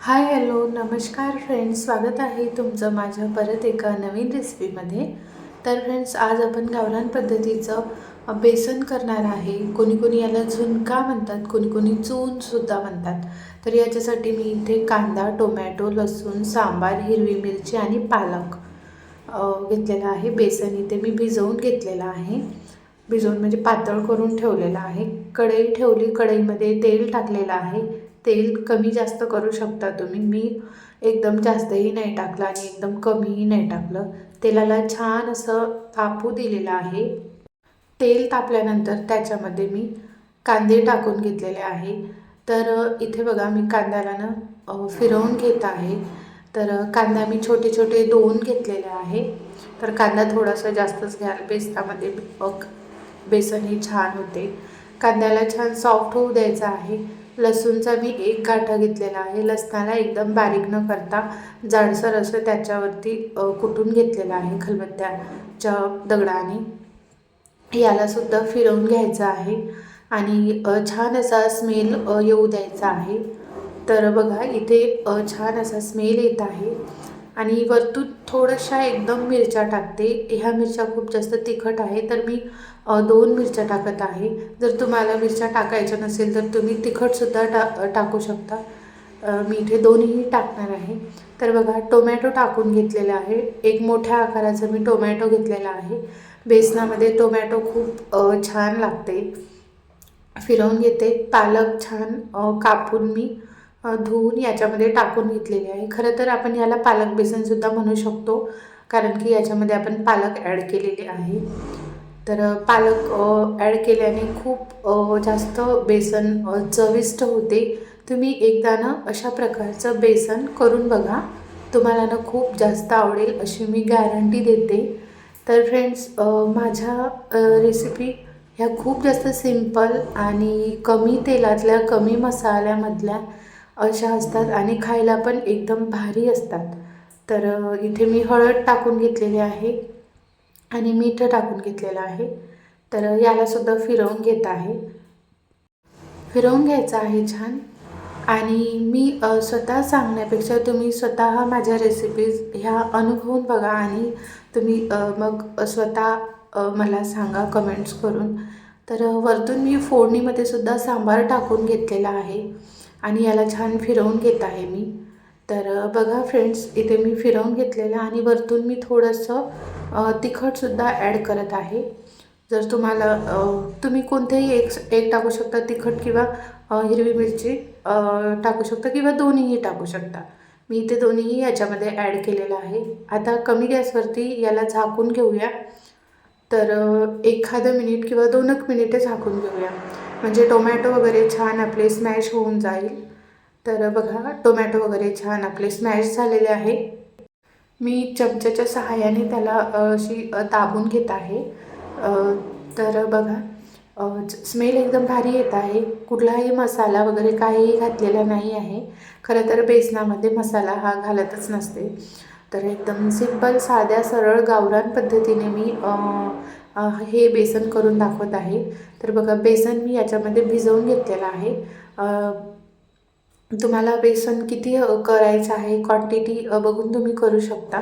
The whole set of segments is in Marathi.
हाय हॅलो नमस्कार फ्रेंड्स. स्वागत आहे तुमचं माझ्या परत एका नवीन रेसिपीमध्ये. तर फ्रेंड्स आज आपण गावरान पद्धतीचं बेसन करणार आहे. कोणी कोणी याला झुणका म्हणतात कोणी कोणी चूनसुद्धा म्हणतात. तर याच्यासाठी मी इथे कांदा टोमॅटो लसूण सांबार हिरवी मिरची आणि पालक घेतलेलं घेतलेला आहे. बेसन इथे मी भिजवून घेतलेलं आहे. भिजवून म्हणजे पातळ करून ठेवलेलं आहे. कढई ठेवली कढईमध्ये तेल टाकलेलं आहे. तेल कमी जास्त करू शकता तुम्ही. मी एकदम जास्तही नाही टाकलं आणि एकदम कमीही नाही टाकलं. तेलाला छान असं तापू दिलेलं आहे. तेल तापल्यानंतर त्याच्यामध्ये मी कांदे टाकून घेतलेले आहे. तर इथे बघा मी कांद्याला ना फिरवून घेत आहे. तर कांदा मी छोटे छोटे दोन घेतलेले आहे. तर कांदा थोडासा जास्तच घ्याल. बेसनामध्ये बेसन हे छान होते. कांद्याला छान सॉफ्ट होऊ द्यायचं आहे. लसूणचा मी एक गाठा घेतलेला आहे. लसणाला एकदम बारीक न करता जाडसर असं त्याच्यावरती कुटून घेतलेलं आहे खलबत्त्याच्या दगडाने. यालासुद्धा फिरवून घ्यायचं आहे आणि छान असा स्मेल येऊ द्यायचा आहे. तर बघा इथे छान असा स्मेल येत आहे. आणि वरतून थोड्याशा एकदम मिरच्या टाकते. ह्या मिरच्या खूप जास्त तिखट आहे तर मी दोन मिरच्या टाकत आहे. जर तुम्हाला मिरच्या टाकायच्या नसेल तर तुम्ही तिखटसुद्धा टा टाकू शकता. मी इथे दोन्हीही टाकणार आहे. तर बघा टोमॅटो टाकून घेतलेला आहे. एक मोठ्या आकाराचा मी टोमॅटो घेतलेला आहे. बेसनामध्ये टोमॅटो खूप छान लागते. फिरवून घेते. पालक छान कापून मी धुवून याच्यामध्ये टाकून घेतलेले आहे. खरं तर आपण याला पालक बेसनसुद्धा म्हणू शकतो कारण की याच्यामध्ये आपण पालक ॲड केलेले आहे. तर पालक ॲड केल्याने खूप जास्त बेसन चविष्ट होते. तुम्ही एकदा ना अशा प्रकारचं बेसन करून बघा. तुम्हाला ना खूप जास्त आवडेल अशी मी गॅरंटी देते. तर फ्रेंड्स माझ्या रेसिपी ह्या खूप जास्त सिंपल आणि कमी तेलातल्या कमी मसाल्यामधल्या अशा असतात आणि खायला पण एकदम भारी असतात. तर इथे मी हळद टाकून घेतलेली आहे आणि मीठ टाकून घेतलेलं आहे. तर यालासुद्धा फिरवून घेत आहे. फिरवून घ्यायचं आहे छान. आणि मी स्वतः सांगण्यापेक्षा तुम्ही स्वतः माझ्या रेसिपीज ह्या अनुभवून बघा आणि तुम्ही मग स्वतः मला सांगा कमेंट्स करून. तर वरतून मी फोडणीमध्ये सुद्धा सांबार टाकून घेतलेला आहे. आणि याला छान फिरवून घेत आहे मी. तर बघा फ्रेंड्स इथे मी फिरवून घेतलेलं आणि वरतून मी थोडंसं तिखटसुद्धा ॲड करत आहे. जर तुम्हाला तुम्ही कोणतेही एक एक टाकू शकता तिखट किंवा हिरवी मिरची टाकू शकता किंवा दोन्हीही टाकू शकता. मी इथे दोन्हीही याच्यामध्ये ॲड केलेलं आहे. आता कमी गॅसवरती याला झाकून घेऊया. तर एखादं मिनिट किंवा दोन एक मिनिटे झाकून घेऊया. म्हणजे टोमॅटो वगैरे छान आपले स्मॅश होऊन जाईल. तर बघा टोमॅटो वगैरे छान आपले स्मॅश झालेले आहे. मी चमच्याच्या सहाय्याने त्याला अशी दाबून घेत आहे. तर बघा स्मेल एकदम भारी येत आहे. कुठलाही मसाला वगैरे काहीही घातलेला नाही आहे. खरं तर बेसनामध्ये मसाला हा घालतच नसते. तर एकदम सिंपल साध्या सरळ गावरान पद्धतीने मी हे बेसन करून दाखवत आहे. तर बघा बेसन मी याच्यामध्ये भिजवून घेतलेलं आहे. तुम्हाला बेसन किती करायचं आहे क्वांटिटी बघून तुम्ही करू शकता.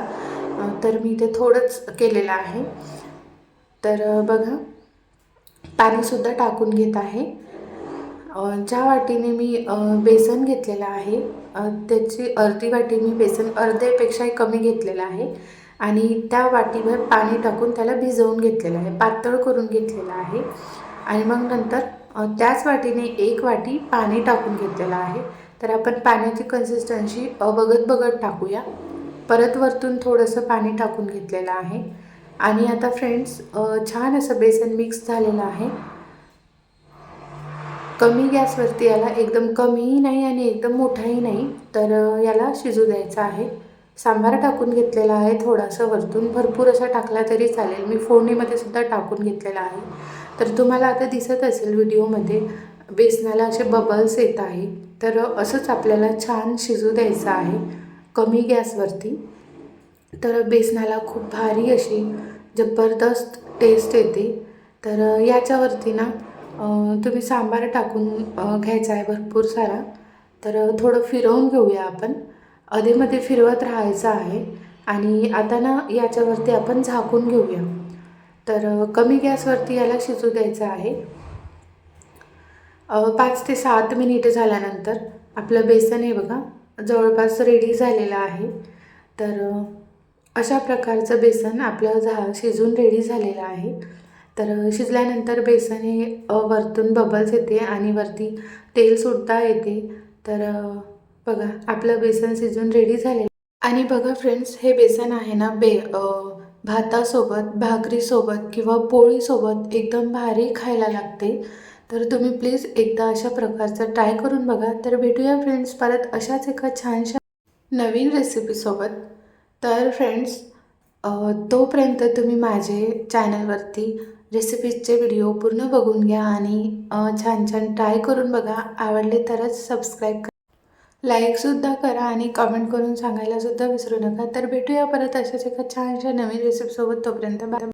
तर मी ते थोडंच केलेलं आहे. तर बघा पाणीसुद्धा टाकून घेत आहे. ज्या वाटीने मी बेसन घेतलेलं आहे त्याची अर्धी वाटी मी बेसन अर्ध्यापेक्षाही कमी घेतलेलं आहे. आणि त्या वाटीभर पाणी टाकून त्याला भिजवून घेतलेलं आहे पातळ करून घेतलेलं आहे. आणि मग नंतर त्याच वाटीने एक वाटी पाणी टाकून घेतलेलं आहे. तर आपण पाण्याची कन्सिस्टन्सी अ, बघत बघत टाकूया. परत वरतून थोडंसं पाणी टाकून घेतलेलं आहे. आणि आता फ्रेंड्स छान असं बेसन मिक्स झालेलं आहे. कमी गॅसवरती याला एकदम कमीही नाही आणि एकदम मोठाही नाही तर याला शिजू द्यायचं आहे. सांबार टाकून घेतलेला आहे थोडासा वरतून भरपूर असा टाकला तरी चालेल. मी फोडणीमध्ये सुद्धा टाकून घेतलेला आहे. तर तुम्हाला आता दिसत असेल व्हिडिओमध्ये बेसनाला असे बबल्स येत आहे. तर असंच आपल्याला छान शिजू द्यायचं आहे कमी गॅसवरती. तर बेसनाला खूप भारी अशी जबरदस्त टेस्ट येते. तर याच्यावरती ना तुम्ही सांबार टाकून घ्यायचा आहे भरपूर सारा. तर थोडं फिरवून घेऊया आपण. अधेमध्ये फिरवत राहायचं आहे आणि आता ना याच्यावरती आपण झाकून घेऊया. तर कमी गॅसवरती याला शिजू द्यायचं आहे. पाच ते सात मिनिट झाल्यानंतर आपलं बेसन हे बघा जवळपास रेडी झालेलं आहे. तर अशा प्रकारचं बेसन आपलं झा शिजून रेडी झालेलं आहे. तर शिजल्यानंतर बेसन हे वरतून बबल्स येते आणि वरती तेल सुद्धा येते. तर बघा आपलं बेसन शिजून रेडी झालेलं. आणि बघा फ्रेंड्स हे बेसन आहे ना बे भातासोबत भाकरीसोबत किंवा पोळीसोबत एकदम भारी खायला लागते. तर तुम्ही प्लीज एकदा अशा प्रकारचं ट्राय करून बघा. तर भेटूया फ्रेंड्स परत अशाच एका छानशा नवीन रेसिपीसोबत तर फ्रेंड्स तोपर्यंत तुम्ही माझे चॅनलवरती रेसिपीजचे व्हिडिओ पूर्ण बघून घ्या आणि छान छान ट्राय करून बघा. आवडले तरच सबस्क्राईब करा. लाईकसुद्धा करा आणि कमेंट करून सांगायला सुद्धा विसरू नका. तर भेटूया परत अशाच एका छानशा नवीन रेसिपीसोबत तोपर्यंत. बाय